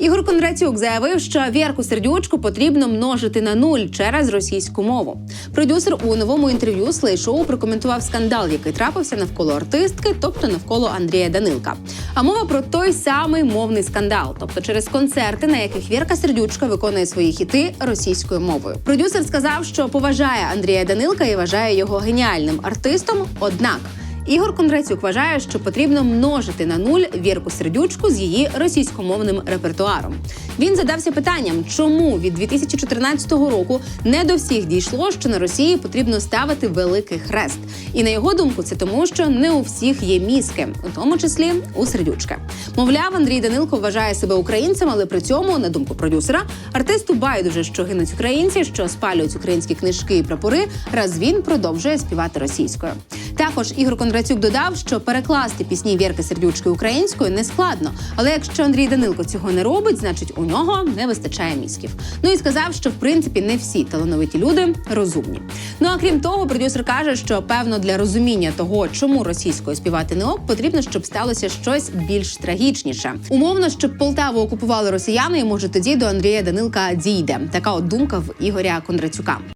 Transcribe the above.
Ігор Кондратюк заявив, що Вірку сердючку потрібно множити на нуль через російську мову. Продюсер у новому інтерв'ю слей-шоу прокоментував скандал, який трапився навколо артистки, тобто навколо Андрія Данилка. А мова про той самий мовний скандал, тобто через концерти, на яких Вірка Сердючка виконує свої хіти російською мовою. Продюсер сказав, що поважає Андрія Данилка і вважає його геніальним артистом. Однак Ігор Кондратюк вважає, що потрібно множити на нуль Вірку Сердючку з її російськомовним репертуаром. Він задався питанням, чому від 2014 року не до всіх дійшло, що на Росії потрібно ставити великий хрест. І на його думку, це тому, що не у всіх є мізки, у тому числі у сердючки. Мовляв, Андрій Данилко вважає себе українцем, але при цьому, на думку продюсера, артисту байдуже, що гинуть українці, що спалюють українські книжки і прапори, раз він продовжує співати російською. Також Ігор Кондратюк додав, що перекласти пісні Вірки Сердючки українською не складно. Але якщо Андрій Данилко цього не робить, значить у нього не вистачає мізків. Ну і сказав, що в принципі не всі талановиті люди розумні. Ну а крім того, продюсер каже, що певно для розуміння того, чому російською співати не ок, потрібно, щоб сталося щось більш трагічніше. Умовно, щоб Полтаву окупували росіяни, і може тоді до Андрія Данилка дійде. Така от думка в Ігоря Кондратюка.